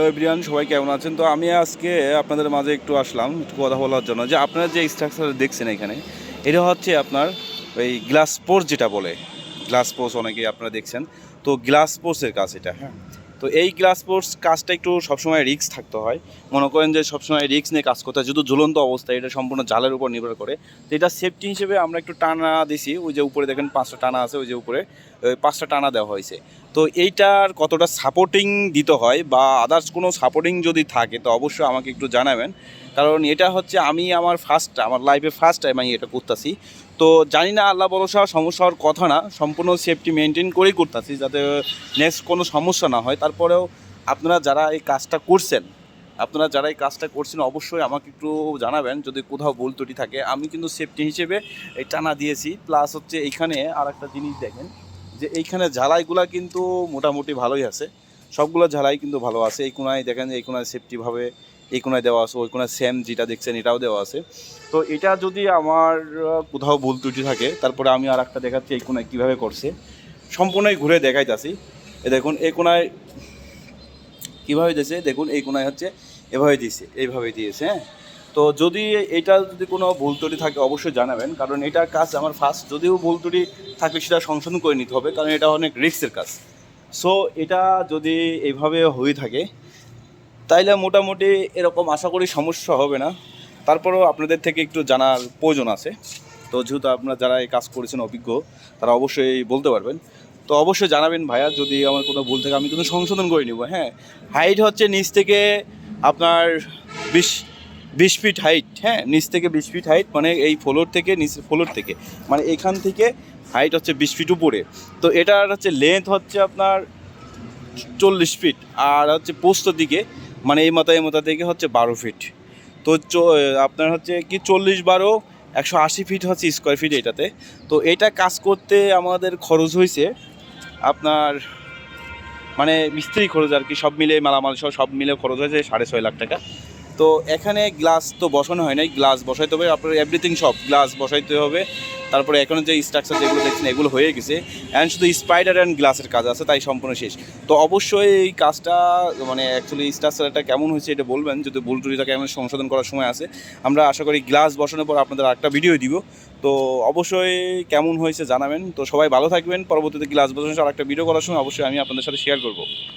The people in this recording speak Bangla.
এভরিওয়ান সবাই কেমন আছেন? তো আমি আজকে আপনাদের মাঝে একটু আসলাম একটু কথা বলার জন্য। যে আপনারা যে স্ট্রাকচার দেখছেন এখানে এটা হচ্ছে আপনার ওই গ্লাস পোর্স যেটা বলে। গ্লাস পোর্স অনেকেই আপনারা দেখছেন। তো গ্লাস পোর্সের কাজ এটা। হ্যাঁ। তো এই গ্লাস পোর্স কাজটা একটু সবসময় রিস্ক থাকতে হয়। মনে করেন যে সবসময় রিস্ক নিয়ে কাজ করতে হয়। যদি ঝুলন্ত অবস্থায় এটা সম্পূর্ণ জালের উপর নির্ভর করে। তো এটা সেফটি হিসেবে আমরা একটু টানা দিছি। ওই যে উপরে দেখেন পাঁচটা টানা আছে ওই যে উপরে ওই পাঁচটা টানা দেওয়া হয়েছে। তো এইটার কতটা সাপোর্টিং দিতে হয় বা আদার্স কোনো সাপোর্টিং যদি থাকে, তো অবশ্যই আমাকে একটু জানাবেন। কারণ এটা হচ্ছে আমি আমার ফার্স্ট আমার লাইফে ফার্স্ট টাইম আমি এটা করতেছি। তো জানি না আল্লাহ ভরসা সমস্যা হওয়ার কথা না, সম্পূর্ণ সেফটি মেনটেন করেই করতেছি যাতে নেক্সট কোনো সমস্যা না হয়। তারপরেও আপনারা যারা এই কাজটা করছেন, আপনারা যারা এই কাজটা করছেন, অবশ্যই আমাকে একটু জানাবেন যদি কোথাও ভুল ত্রুটি থাকে। আমি কিন্তু সেফটি হিসেবে এই টানা দিয়েছি। প্লাস হচ্ছে এইখানে আর একটা জিনিস দেখেন যে এইখানে ঝালাইগুলা কিন্তু মোটামুটি ভালোই আছে। সবগুলো ঝালাই কিন্তু ভালো আছে। এই কোনায় দেখেন এই কোনায় সেফটিভাবে এই কোনায় দেওয়া আছে, ওই কোনায় সেম যেটা দেখছেন এটাও দেওয়া আছে। তো এটা যদি আমার কোথাও ভুল ত্রুটি থাকে, তারপরে আমি আর একটা দেখাচ্ছি এই কোনায় কীভাবে করছে। সম্পূর্ণই ঘুরে দেখাইতাছি। এ দেখুন, এই কোনায় কীভাবে দিয়েছে? দেখুন, এই কোনায় হচ্ছে এভাবে দিয়েছে, এইভাবে দিয়েছে হ্যাঁ? তো যদি এটা যদি কোনো ভুল ত্রুটি থাকে, অবশ্যই জানাবেন। কারণ এটার কাজ আমার ফার্স্ট যদিও ভুল ত্রুটি থাকে সেটা সংশোধন করে নিতে হবে, কারণ এটা অনেক রিস্কের কাজ। সো এটা যদি এইভাবে হয়ে থাকে, তাইলে মোটামুটি এরকম আশা করি সমস্যা হবে না। তারপরেও আপনাদের থেকে একটু জানার প্রয়োজন আছে। তো যেহেতু আপনারা যারা এই কাজ করেছেন অভিজ্ঞ, তারা অবশ্যই বলতে পারবেন। তো অবশ্যই জানাবেন ভাইয়া, যদি আমার কোনো ভুল থাকে, আমি কিন্তু সংশোধন করে নিব। হ্যাঁ হাইট হচ্ছে নিচ থেকে আপনার বিশ বিশ ফিট হাইট হ্যাঁ নিচ থেকে বিশ ফিট হাইট মানে এই ফ্লোর থেকে, নিচ ফ্লোর থেকে। মানে এখান থেকে হাইট হচ্ছে বিশ ফিট উপরে। তো এটার হচ্ছে লেন্থ হচ্ছে আপনার চল্লিশ ফিট, আর হচ্ছে পোস্ত দিকে মানে এই মাথা এই মাথা থেকে হচ্ছে বারো ফিট। তো আপনার হচ্ছে কি চল্লিশ বারো, একশো আশি ফিট হচ্ছে স্কোয়ার ফিট এটাতে। তো এটা কাজ করতে আমাদের খরচ হয়েছে আপনার মানে মিস্ত্রি খরচ আর কি, সব মিলে মালামাল সহ সব মিলে খরচ হয়েছে সাড়ে ছয় লাখ টাকা। তো এখানে গ্লাস তো বসানো হয় নাই গ্লাস বসাইতে হবে, আপনার এভরিথিং সব গ্লাস বসাইতে হবে। তারপরে এখন যে স্ট্রাকচার যেগুলো দেখছেন, এগুলো হয়ে গেছে। অ্যান্ড শুধু স্পাইডার অ্যান্ড গ্লাসের কাজ আছে, তাই সম্পূর্ণ শেষ। তো অবশ্যই এই কাজটা মানে অ্যাকচুয়ালি স্ট্রাকচারটা কেমন হয়েছে এটা বলবেন, যদি ভুল টুটি থাকে এমন সংশোধন করার সময় আছে। আমরা আশা করি গ্লাস বসানোর পর আপনাদের একটা ভিডিও দিব। তো অবশ্যই কেমন হয়েছে জানাবেন। তো সবাই ভালো থাকবেন, পরবর্তীতে গ্লাস বসানোর আর একটা ভিডিও করার সময় অবশ্যই আমি আপনাদের সাথে শেয়ার করব।